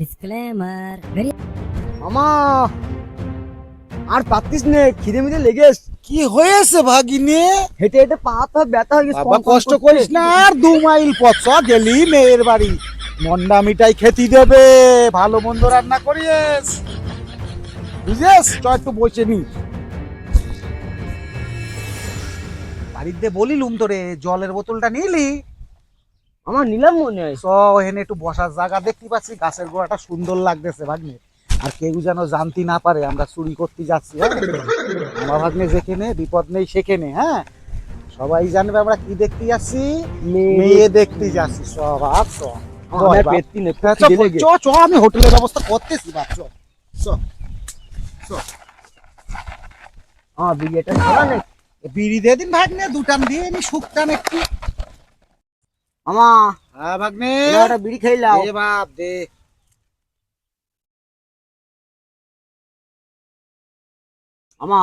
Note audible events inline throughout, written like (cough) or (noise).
Disclaimer. Very মামা আর পারতিস নে খিদে মিদে লেগেস কি হয়েছে ভাগিনে? হেঁটে হেঁটে পা তো ব্যথা হয়ে গেছে বাবা কষ্ট করিস না আর দু মাইল পথ চ গেলি মেয়ের বাড়ি। মন্ডা মিঠাই খেতে দেবে ভালো মন্দ রান্না করিস বুঝেস চ একটু বসে নি। বাড়িতে বলিলুম তোরে জলের বোতলটা নিলি? আমার নিলাম মনে হয়। চ এখানে একটু বসার জায়গা দেখতে পাচ্ছি গাছের গোড়াটা সুন্দর লাগতেছে ভাগ্নে। আর কেউ যেন জানতে না পারে আমরা চুরি করতে যাচ্ছি হ্যাঁ? আমার ভাগ্নে যেখানে বিপদ নেই সেখানে হ্যাঁ? সবাই জানবে আমরা কি দেখতে যাচ্ছি? মেয়ে। দেখতে যাচ্ছি সব আর হ্যাঁ, আমি হোটেলের ব্যবস্থা করতেছি বাপ চ বিড়ি দিয়ে দিন ভাগ্নে দুটান দিয়ে নি শুকটান একটু। মামা। হ্যাঁ ভাগ্নে। একটা বিড়ি এ বাপ দে মামা।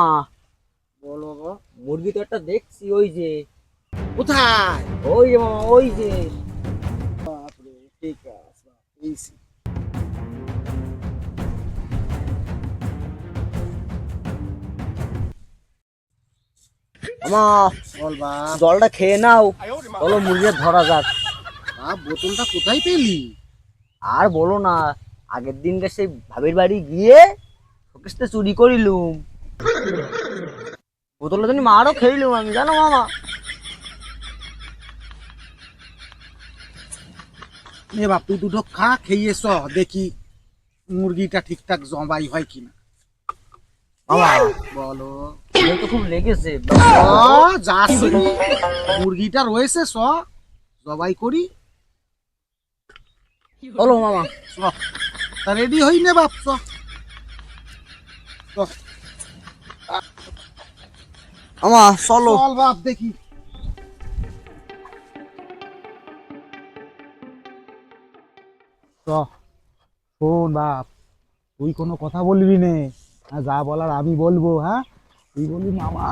বলো গো। মুরগি তো একটা দেখছি ওই যে। কোথায়? ওই যে মামা ওই যে। বাপরে ঠিক আছে বল জলটা খেয়ে নাও। চলো মুরগি ধরা যাক। বোতলটা কোথায় পেলি? আর বলো না আগের দিনকে সেই ভাবির বাড়ি গিয়ে চুরি করিলুম। বোতলটা তুমি মারও আমি জানো মামা বাপ তুই দুটো খা খেয়ে চ দেখি মুরগিটা ঠিকঠাক জবাই হয় কিনা। মামা বলো। তো খুব লেগেছে ও মুরগিটা রয়েছে জবাই করি। চলো মামা। তা রেডি হই নে বাপ চ। মামা চলো। চল বাপ দেখি। শোন বাপ তুই কোনো কথা বলবি নে। হ্যাঁ, যা বলার আমি বলব হ্যাঁ? তুই বলবি মামা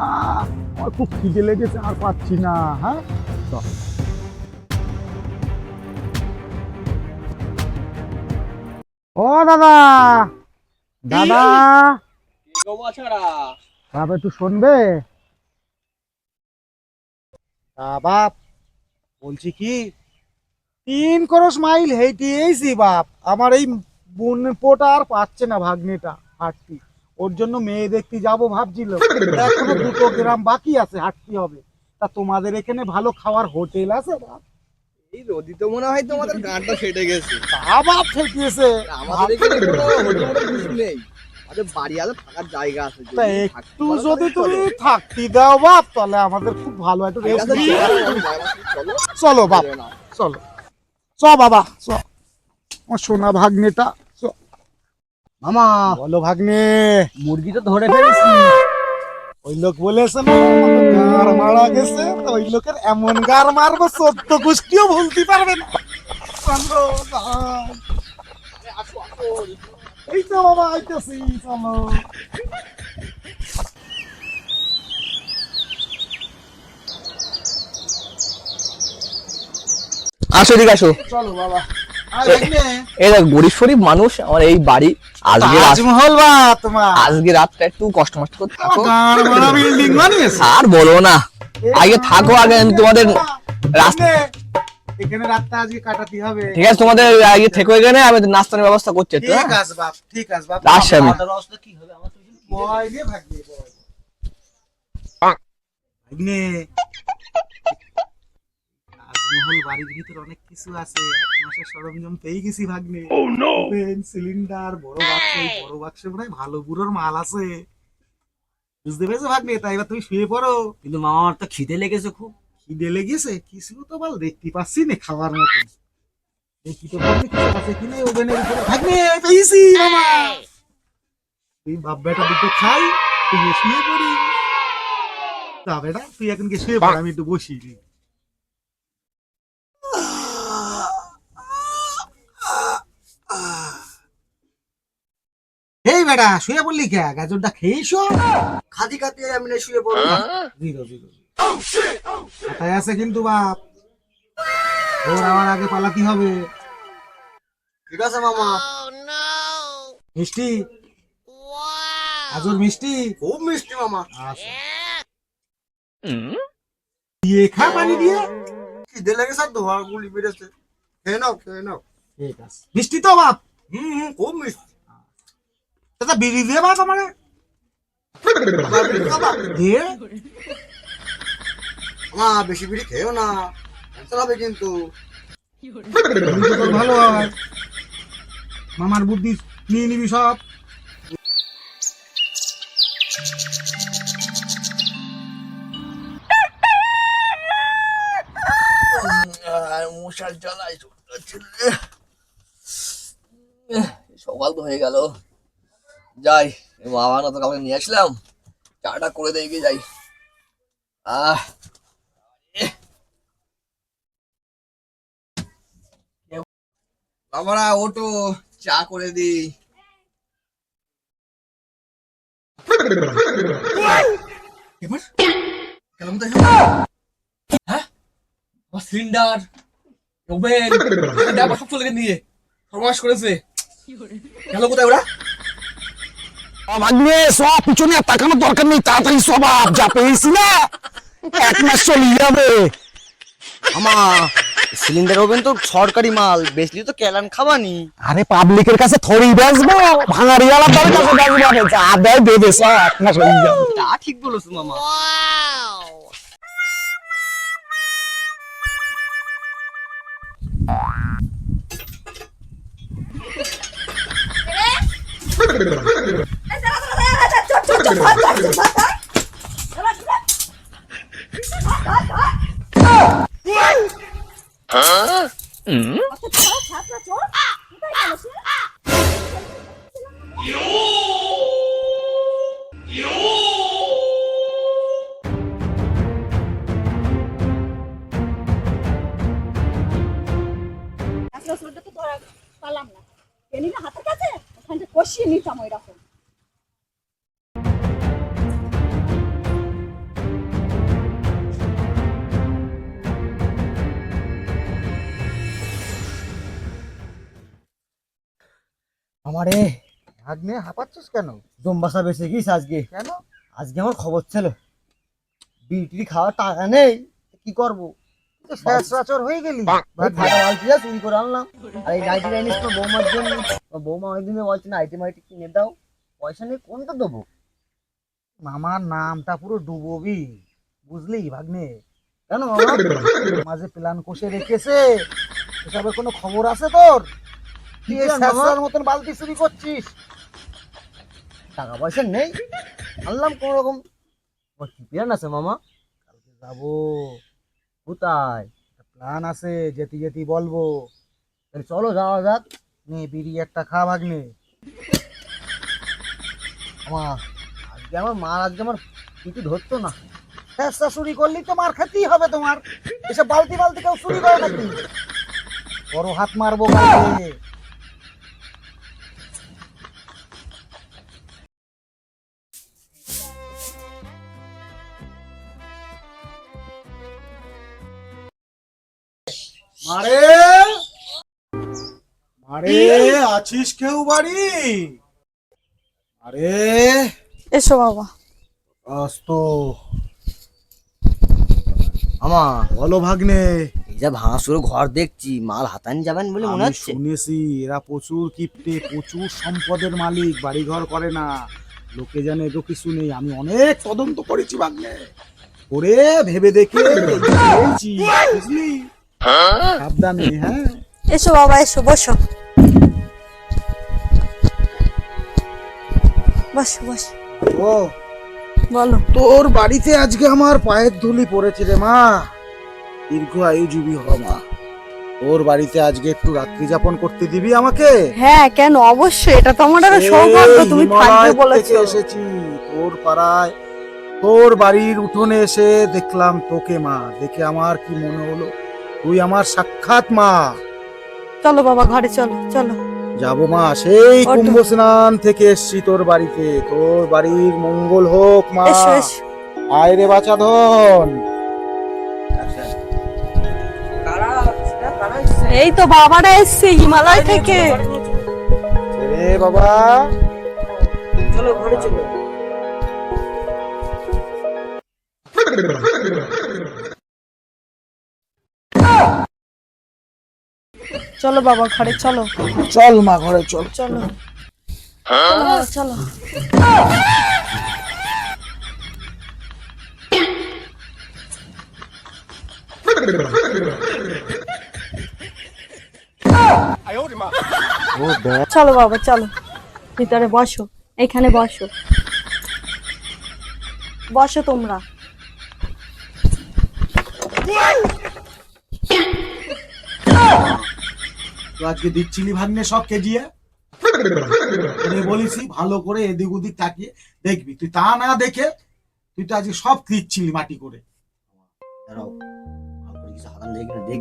আমার খুব খিদে লেগেছে আর পাচ্ছি না হ্যাঁ? ও দাদা! দাদা! বাপ একটু শুনবে? তা বাপ বলছি কি? তিন করস মাইল হেঁটে এইছি বাপ আমার এই বোন পোটা আর পাচ্ছে না ভাগ্নেটা হাঁটতি। ওর জন্য মেয়ে দেখতে যাব ভাবছিল। এখনও দুটো গ্রাম বাকি আছে হাঁটতে হবে? তা তোমাদের এখানে ভালো খাওয়ার হোটেল আছে বাপ এই রোদি তো মনে হয় তোমাদের গানটা ফেটে গেছে। তা বাপ ঠেকিয়েছে আমাদের এখানে কোনো হোটেল কিছু নেই। আমাদের বাড়ি আলো থাকার জায়গা আছে তা একটু যদি তুমি। থাকতে দাও বাপ তাহলে আমাদের খুব ভালো একটু ঠিক রেস্ট চলো, চলো, চলো বাপ চলো। চ বাবা চ। আমার সোনা ভাগ্নেটা মামা। বলো ভাগ্নে। মুরগি তো ধরে ফেলেছি। ওই লোক বলেছে না আমার মারা গেছে তো ওই লোকের এমন গার মারবো চোদ্দ গোষ্ঠীও ভুলতে পারবে না। চলো। এই তো বাবা আইতেছি চলো। আসো এদিকে আসো। চলো বাবা। এই দেখ গরিব শরীফ মানুষ আমার এই বাড়ি আজকে তাজমহল বা তোমার? আজকে রাতটা একটু কষ্ট মষ্ট করে থাকো। আর বলো না। আগে থাকো আগে আমি তোমাদের রাস্তা এখানে রাতটা আজকে কাটাতে হবে। ঠিক আছে তোমাদের আগে থেকে এখানে আমি নাস্তার ব্যবস্থা করছি ঠিক হ্যাঁ? আছে বাপ ঠিক আছে বাপ। আসছি আমি। কি হবে? আমার তো ভাগ্নে তাজমহল বাড়ির ভিতর অনেক কিছু আছে। এক মাসের সরঞ্জাম পেয়ে গেছি ভাগ্নে। ওভেন সিলিন্ডার বড় বাক্স বড় বাক্সে মনে হয় ভালো বুড়োর মাল আছে। বুঝতে পেরেছ ভাগ্নে? তাই এবার তুমি শুয়ে পড়ো। কিন্তু মামা আমার তো খিদে লেগেছে খুব। খিদে লেগেছে? কিছু তো বল দেখতে পাচ্ছি না খাওয়ার মতন দেখি তো ভাগ্নে কিছু আছে কিনা ওভেনের উপরে ভাগ্নে পেয়েছি মামা। তুই বাপ বেটা দুটো খাই তুই শুয়ে পড়ি তা বেটা তুই এখন কি শুয়ে পড় আমি একটু বসি। এই বেটা শুয়ে পড়লি কে? গাজরটা খেয়েছো? খাদি খাদি আমি না শুয়ে জিরো জিরো কোথায় আছে কিন্তু বাপ। ওর আমার আগে পালাতে হবে। ঠিক আছে মামা। মিষ্টি? আজুর মিষ্টি? খুব মিষ্টি মামা। আচ্ছা। দিয়ে খা পানি দিয়ে। খিদে লেগেছে আর ধোয়া গুলি বেড়েছে খেয়ে নাও খেয়ে নাও। ঠিক আছে। মিষ্টি তো বাপ? হুম হুম খুব মিষ্টি। দাদা বিড়ি দিয়ে বাপ আমারে দিয়ে? মা বেশি বিড়ি খেয়েও না। ক্যান্সার হবে কিন্তু। ভালো হয়। মামার বুদ্ধি নিয়ে নিবি সব। মশার জ্বালায় সকাল তো হয়ে গেল। যাই বাবা না তো কাউকে নিয়ে আসলাম। চাটা করে দিয়ে গিয়ে যাই। আহ। বাবারা ওটো চা করে দি। হ্যাঁ? সিলিন্ডার ওভেন সব চলে নিয়ে। সর্বনাশ করেছে। গেল কোথায় ওরা? ভাগ্নে সব পিছনে তাকানোর দরকার নেই তাড়াতাড়ি সব যা পেয়েছি না এক মাস চলে যাবে। আমা সিলিন্ডার ওভেন তো সরকারি মাল বেশলি তো কেলান খাবানি। আরে পাবলিকের কাছে থরি বেচবো কাছে বেচবো যা দেয় দেবে সব এক মাস হয়ে যাবে। তা ঠিক বলেছ মামা। ধরা পালাম না এনি না হাতের কাছে? ওখানটা কষিয়ে নিতাম ওই রকম আমারে। ভাগ্নে হাঁপাচ্ছিস কেন? দমবাসা বেঁচে গিয়েছে আজকে। কেন? আজকে আমার খবর ছিল বিটি খাওয়ার টাকা নেই কি করব? শেষরাচর হয়ে গেলি। ভাই ফাটা বালতিটা চুরি করে আনলাম। আর এই নাইটি জানিস তো বৌমার জন্য বৌমা অনেকদিন ধরে বলছে নাইটি মাইটি কিনে দাও। পয়সা নেই কোনটা দেবো? মামার নামটা পুরো ডুবোবি বুঝলি ভাগ্নে? কেন মামা? মাঝে প্ল্যান কষে রেখেছে। এসবের কোনো খবর আছে তোর? মতন বালতি চুরি করছিস? টাকা পয়সা নেই। আনলাম কোন রকম। প্ল্যান আছে মামা? কালকে যাব। কোথায়? প্ল্যান আছে যেতে যেতে বলব। তাহলে চলো যাওয়া যাক। নে বিড়ি একটা খা ভাগ্নে। আমা আজকে আমার মা আজকে আমার কিছু ধরতো না। শেষরা চুরি করলি তো মার খেতেই হবে তোমার। এসব বালতি বালতি কেউ চুরি করে নাকি? বড় হাত মারবো মারে আছিস কেউ বাড়ি? আরে এসো বাবা। আস্ত। আমা বলো ভাগ্নে। এই যা ভাঙাসুর ঘর দেখছি মাল হাতানি যাবেন বলে মনে আমি হচ্ছে। শুনেছি এরা প্রচুর কিপ্টে প্রচুর সম্পদের মালিক বাড়িঘর করে না। লোকে জানে এগো কিছু নেই। আমি অনেক তদন্ত করেছি ভাগ্নে। করে ভেবে দেখে (laughs) বলছি বুঝলি? সাবধানে হ্যাঁ? এসো বাবা এসো বসো। বসো বসো। ও বলো। তোর বাড়িতে আজকে আমার পায়ের ধুলি পড়েছে রে মা। দীর্ঘ আয়ুজীবী হ মা। তোর বাড়িতে আজকে একটু রাত্রি যাপন করতে দিবি আমাকে? হ্যাঁ কেন? অবশ্যই এটা তো আমার একটা সৌভাগ্য তুমি থাকবে বলেছ। এসেছি তোর পাড়ায়। তোর বাড়ির উঠোনে এসে দেখলাম তোকে মা। দেখে আমার কি মনে হলো? তুই আমার সাক্ষাৎ মা। চলো বাবা ঘরে চলো চলো। যাব মা সেই। কুম্ভ স্নান থেকে এসছি তোর বাড়িতে। তোর বাড়ির মঙ্গল হোক মা। আয় রে বাছা ধন। এই তো বাবারা এসছে হিমালয় থেকে। রে বাবা। চলো ঘরে চলো। চলো বাবা ঘরে চলো। চল মা ঘরে চল চলো। চলো। চলো বাবা চলো। ভিতরে বসো এখানে বসো। বসো তোমরা। তো আজকে দিচ্ছিলি ভাগ্নে সব কেজিয়ে? বলিসি ভালো করে এদিক ওদিক তাকিয়ে দেখবি। তুই তা না দেখে তুই তো আজকে সব দিচ্ছিলি মাটি করে।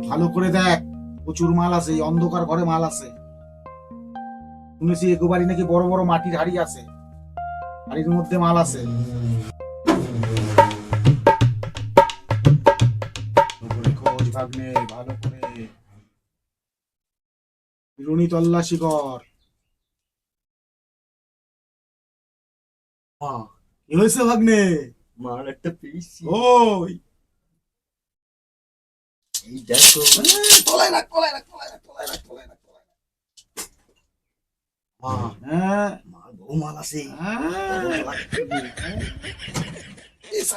ভালো করে দেখি প্রচুর মাল আছে অন্ধকার ঘরে মাল আছে। শুনেছি একেবারে নাকি বড় বড় মাটির হাড়ি আছে। হাড়ির মধ্যে মাল আছে। ভালো করে খোঁজ ভাগ্নে ভালো করে রুনি তল্লাশি কর মা, কি হয়েছে ভাগ্নে? মার একটা পিস। ওই। এই দেখো। তলায় রাখ তলায় রাখ তলায় রাখ তলায় রাখ তলায়। মা হ্যাঁ। মাল আছে। হ্যাঁ।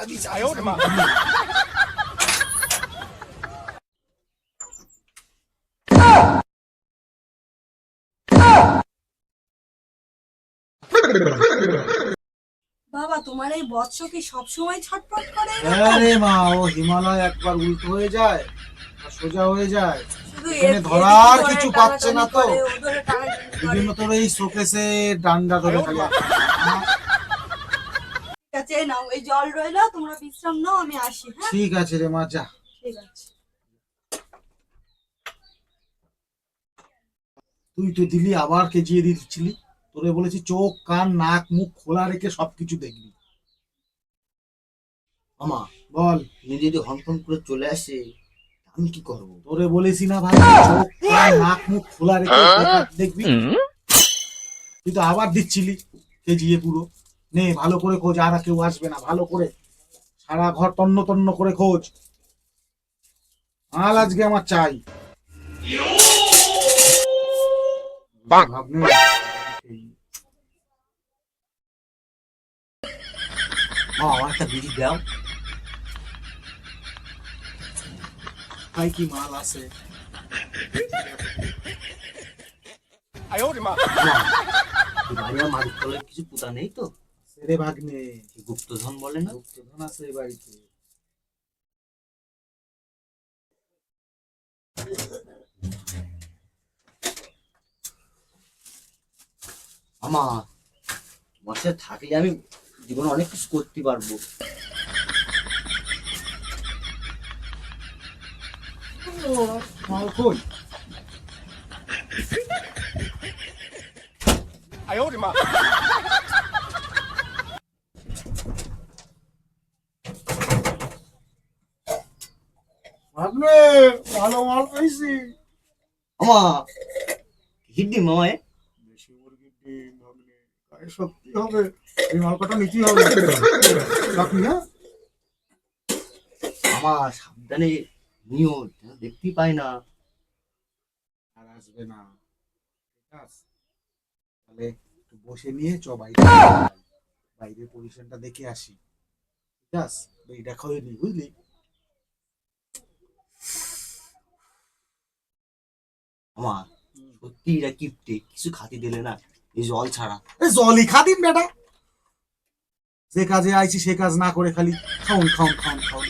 দিশা, বাবা তোমার এই বৎস কি সবসময় ছটফট করে আরে মা ও হিমালয় একবার উল্টো হয়ে যায় আর সোজা হয়ে যায়। এখানে ধরার কিছু পাচ্ছে না তো। বিভিন্ন তোর এই শোকেসে ডান্ডা ধরে হ্যাঁ, ঠিক আছে নাও এই জল রইল তোমরা বিশ্রাম নাও আমি আসি হ্যাঁ? ঠিক আছে রে মা যা। ঠিক আছে। তুই তো দিলি আবার কেজিয়ে দিচ্ছিলি। তোরে বলেছি চোখ কান নাক মুখ খোলা রেখে সবকিছু দেখবি। মামা বল। তুমি যদি হনফন করে চলে আসে আমি কি করব? তোরে বলেছি না ভাই চোখ কান নাক মুখ খোলা রেখে দেখবি। তুই তো আবার দিচ্ছিলি কেজিয়ে পুরো। নে ভালো করে খোঁজ আর কেউ আসবে না ভালো করে। সারা ঘর তন্ন তন্ন করে খোঁজ। মাল আজকে আমার চাই। ভাবনে মা আমার একটা বিড়ি দাও ভাই কি মাল আছে মা, এই বাড়ি আর মালিক কিছু পুতা নেই তো রে ভাগ্নে গুপ্তধন বলে না গুপ্তধন আছে এই বাড়িতে মামা তোমার সাথে থাকলে আমি জীবনে অনেক কিছু করতে পারব। মাল কই? ভাগ্নে ভালো মাল পাইছি। মামা হিডি মামা এ? দেশি মুরগির ডিম শক্তি হবে এই মাল কটা নিতেই হবে। রাখি হ্যাঁ? মামা সাবধানে নিও দেখতেই পাই না। আর আসবে না। ঠিক আছে? তাহলে একটু বসে নিয়ে চ বাইরে। বাইরের পজিশনটা দেখে আসি। ঠিক আছে? এইটা খাওয়া নি বুঝলি? মামা সত্যি এরা কিপটে কিছু খাতি দিলে না এই জল ছাড়া। এ জলই খাদিন বেটা। যে কাজে আইছি সে কাজ না করে খালি। খাউন খাউন খাউন খাউন।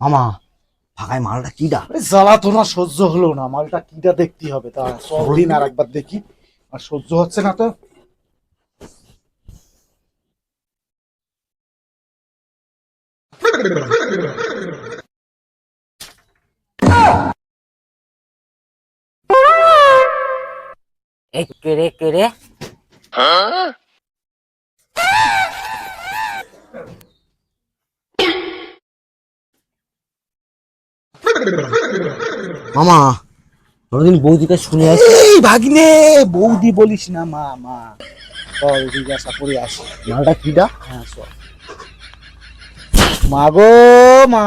মামা ফাঁকায় মালটা কি ডা জ্বালা তো না সহ্য হলো না। মালটা কিটা দেখতে হবে? তা সব দিন আর একবার দেখি। আর সহ্য হচ্ছে না তো। একে রে কে রে? মামা কোনদিন শুনে আসি এই ভাগ্নে বৌদি বলিস না মা মা। চল জিজ্ঞাসা করে আসি মালটা কিটা হ্যাঁ চল মাগো মা।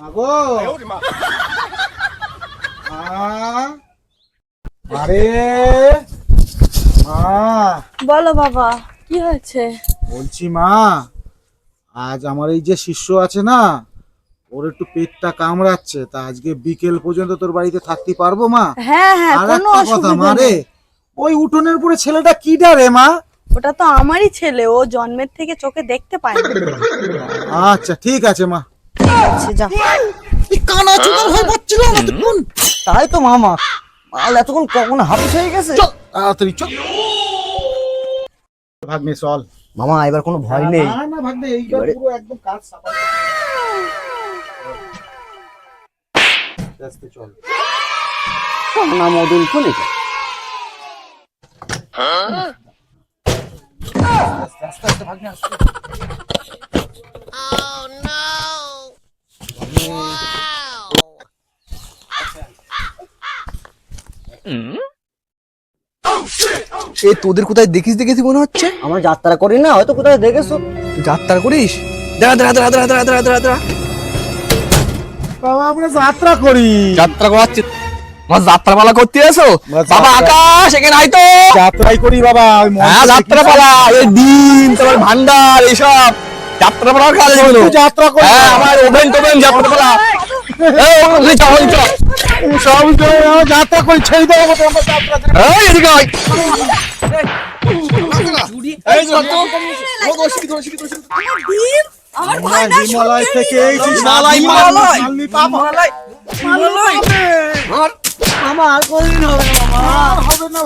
মাগো আরে মা। বলো বাবা কি হয়েছে? বলছি মা। আজ আমার এই যে শিষ্য আছে না ওর একটু পেটটা কামড়াচ্ছে তা আজকে বিকেল পর্যন্ত তোর বাড়িতে থাকতে পারব মা? হ্যাঁ হ্যাঁ আর কোনো একটা কথা অসুবিধা মা রে নেই। ওই উঠোনের পরে ছেলেটা কি ডারে মা? ওটা তো আমারই ছেলে ও জন্মের থেকে চোখে দেখতে পায় না। আচ্ছা ঠিক আছে মা। আচ্ছা যা। কানা চুদার হয়ে পাচ্ছিল না তাই তো মামা। মাল এতক্ষণ কখন হাফিস হয়ে গেছে? তাড়াতাড়ি চল। ভাগ্নে চল। মামা এবার কোনো ভয় নেই। না না ভাগ্নে এইবার পুরো একদম কাজ সাফা আস্তে চল। কানা মদন খুলে আস্তে আস্তে ভাগ্নে আস্তে এ তোদের কোথায় দেখিস দেখিস মনে হচ্ছে? আমার যাত্রা করি না হয়তো কোথায় দেখেছ। যাত্রা করিস? যাত্রা করি। যাত্রা করাচ্ছি। যাত্রাপালা করতে বাবা আকাশ এখানে আইতো যাত্রাই করি বাবা হ্যাঁ যাত্রাপালা এই ডিম তোমার ভান্ডার এইসব। যাত্রাপালা কাজ যাত্রা করি হ্যাঁ, আমার ওভেন টোভেন যাত্রাপালা। যাত্রা করে ছেড়ে দেবো এদিকে হয় হিমালয় থেকে আমার কোনদিন হবে না হবে না